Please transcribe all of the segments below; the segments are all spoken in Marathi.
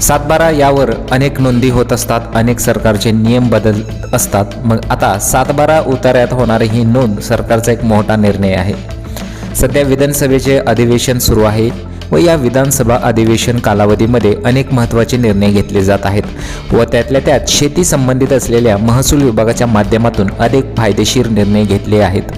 सातबारा यावर अनेक नोंदी होत असतात अनेक सरकारचे नियम बदल असतात. मग आता सातबारा उतार्यात होणारी ही नोंद सरकारचा एक मोठा निर्णय आहे. सध्या विधानसभेचे अधिवेशन सुरू आहे व या विधानसभा अधिवेशन कालावधीमध्ये अनेक महत्त्वाचे निर्णय घेतले जात आहेत व त्यातल्या त्यात शेती संबंधित असलेल्या महसूल विभागाच्या माध्यमातून अनेक फायदेशीर निर्णय घेतले आहेत.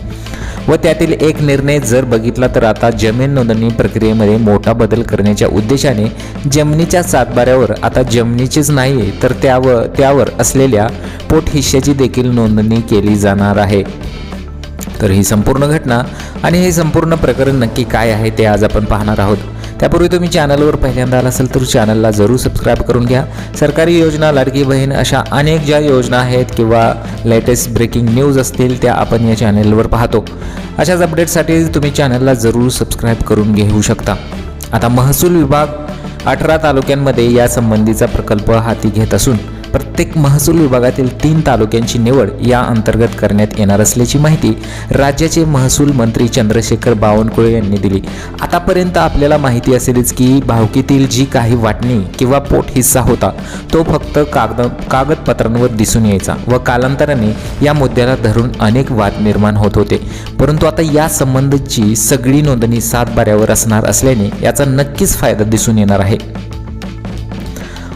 व त्यातील एक निर्णय जर बघितला तर आता जमीन नोंदणी प्रक्रियेमध्ये मोठा बदल करण्याच्या उद्देशाने जमिनीच्या सातबाऱ्यावर आता जमिनीचीच नाही तर त्यावर त्यावर असलेल्या पोट हिश्श्याची देखील नोंदणी केली जाणार आहे. तर ही संपूर्ण घटना आणि हे संपूर्ण प्रकरण नक्की काय आहे ते आज आपण पाहणार आहोत. त्यापूर्वी तुम्ही चॅनलवर पहिल्यांदा आला असेल तर चॅनलला जरूर सबस्क्राईब करून घ्या. सरकारी योजना लाडकी बहीण अशा अनेक ज्या योजना आहेत किंवा लेटेस्ट ब्रेकिंग न्यूज असतील त्या आपण या चॅनलवर पाहतो. अशाच अपडेटसाठी तुम्ही चॅनलला जरूर सबस्क्राईब करून घेऊ शकता. आता महसूल विभाग अठरा तालुक्यांमध्ये या संबंधीचा प्रकल्प हाती घेत असून प्रत्येक महसूल विभागातील तीन तालुक्यांची निवड या अंतर्गत करण्यात येणार असल्याची माहिती राज्याचे महसूल मंत्री चंद्रशेखर बावनकुळे यांनी दिली. आतापर्यंत आपल्याला माहिती असेलच की भावकीतील जी काही वाटणी किंवा पोट हिस्सा होता तो फक्त कागद कागदपत्रांवर दिसून यायचा व कालांतराने या मुद्द्याला धरून अनेक वाद निर्माण होत होते. परंतु आता या संबंधीची सगळी नोंदणी सातबाऱ्यावर असणार असल्याने याचा नक्कीच फायदा दिसून येणार आहे.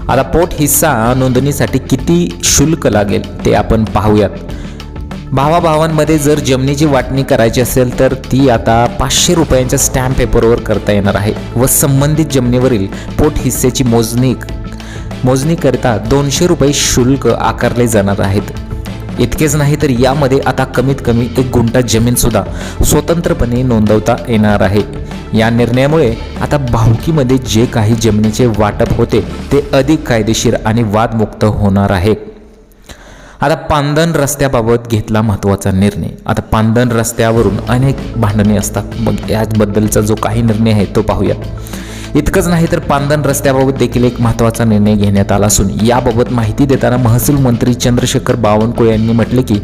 आता पोट हिस्सा नोंदणीसाठी किती शुल्क लागेल ते आपण पाहूयात. भावाभावांमध्ये जर जमिनीची वाटणी करायची असेल तर ती आता पाचशे रुपयांच्या स्टॅम्प पेपरवर करता येणार आहे व संबंधित जमिनीवरील पोट हिस्सेची मोजणी मोजणीकरिता दोनशे रुपये शुल्क आकारले जाणार आहेत. इतकेच नाही तर यामध्ये आता कमीत कमी एक गुंठा जमीनसुद्धा स्वतंत्रपणे नोंदवता येणार आहे. या निर्णयामुळे आता भावकीमध्ये जे काही जमिनीचे वाटप होते ते अधिक कायदेशीर आणि वादमुक्त होणार आहे. आता पांदन रस्त्याबाबत घेतला महत्त्वाचा निर्णय. आता पांदन रस्त्यावरून अनेक भांडणे असतात. मग याबद्दलचा जो काही निर्णय आहे तो पाहूया इतकंच नाही तर पांदन रस्त्याबाबत देखील एक महत्त्वाचा निर्णय घेण्यात आला असून याबाबत माहिती देताना महसूल मंत्री चंद्रशेखर बावनकुळे यांनी म्हटले की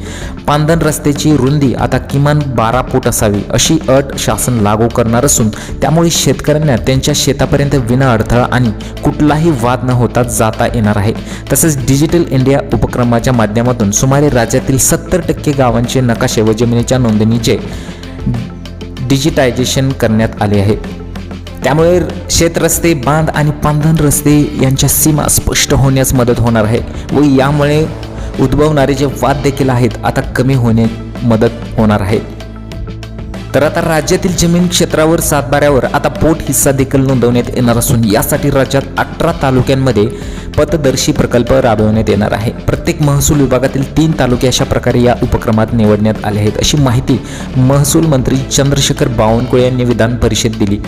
पांदन रस्त्याची रुंदी आता किमान बारा फूट असावी अशी अट शासन लागू करणार असून त्यामुळे शेतकऱ्यांना त्यांच्या शेतापर्यंत विना अडथळा आणि कुठलाही वाद न होता जाता येणार आहे. तसेच डिजिटल इंडिया उपक्रमाच्या माध्यमातून सुमारे राज्यातील सत्तर टक्के गावांचे नकाशे व जमिनीच्या नोंदणीचे डिजिटायझेशन करण्यात आले आहे. त्यामुळे शेतरस्ते बांध आणि पांधन रस्ते यांच्या सीमा स्पष्ट होण्यास मदत होणार आहे व यामुळे उद्भवणारे जे वाद देखील आहेत आता कमी होणे मदत होणार आहे. तर आता राज्यातील जमीन क्षेत्रावर सातबाऱ्यावर आता पोट हिस्सा देखील नोंदवण्यात येणार असून यासाठी राज्यात अठरा तालुक्यांमध्ये पथदर्शी प्रकल्प राबवण्यात येणार आहे. प्रत्येक महसूल विभागातील तीन तालुके अशा प्रकारे या उपक्रमात निवडण्यात आले आहेत अशी माहिती महसूल मंत्री चंद्रशेखर बावनकुळे यांनी विधान परिषद दिली.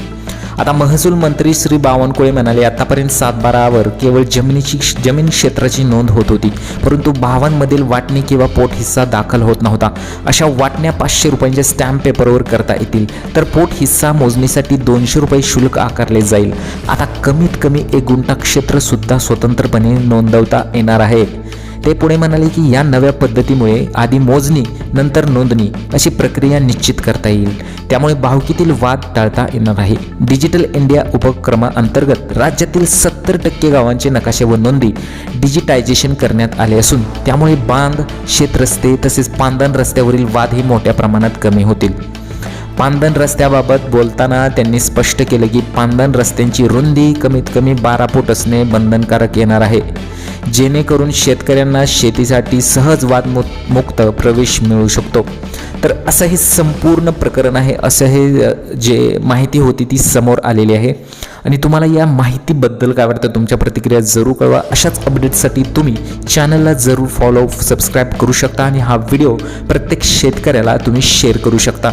आता महसूल मंत्री श्री बावनकुळे म्हणाले आतापर्यंत सातबारावर केवळ जमिनीची जमीन क्षेत्राची नोंद होत होती परंतु भावांमधील वाटणी किंवा पोट हिस्सा दाखल होत नव्हता. अशा वाटण्या पाचशे रुपयांच्या स्टॅम्प पेपरवर करता येतील तर पोट हिस्सा मोजणीसाठी दोनशे रुपये शुल्क आकारले जाईल. आता कमीत कमी एक गुंठा क्षेत्रसुद्धा स्वतंत्रपणे नोंदवता येणार आहे. ते पुढे म्हणाले की या नव्या पद्धतीमुळे आधी मोजणी नंतर नोंदणी अशी प्रक्रिया निश्चित करता येईल. त्यामुळे भावकीतील वाद टाळता येणार आहे. डिजिटल इंडिया उपक्रमाअंतर्गत राज्यातील सत्तर टक्के गावांचे नकाशे व नोंदी डिजिटायझेशन करण्यात आले असून त्यामुळे बांध शेतरस्ते तसेच पांदन रस्त्यावरील वादही मोठ्या प्रमाणात कमी होतील. पांदन रस्त्याबाबत बोलताना त्यांनी स्पष्ट केलं की पांदन रस्त्यांची रुंदी कमीत कमी बारा फूट असणे बंधनकारक येणार आहे. जेणेकरून शेतकऱ्यांना शेतीसाठी सहज वाद मुक्त प्रवेश मिळू शकतो. तर असं हे संपूर्ण प्रकरण आहे असं हे जे माहिती होती ती समोर आलेली आहे. आणि तुम्हाला या माहितीबद्दल काय वाटतं तुमच्या प्रतिक्रिया जरूर कळवा. अशाच अपडेट्ससाठी तुम्ही चॅनलला जरूर फॉलो सबस्क्राईब करू शकता आणि हा व्हिडिओ प्रत्येक शेतकऱ्याला तुम्ही शेअर करू शकता.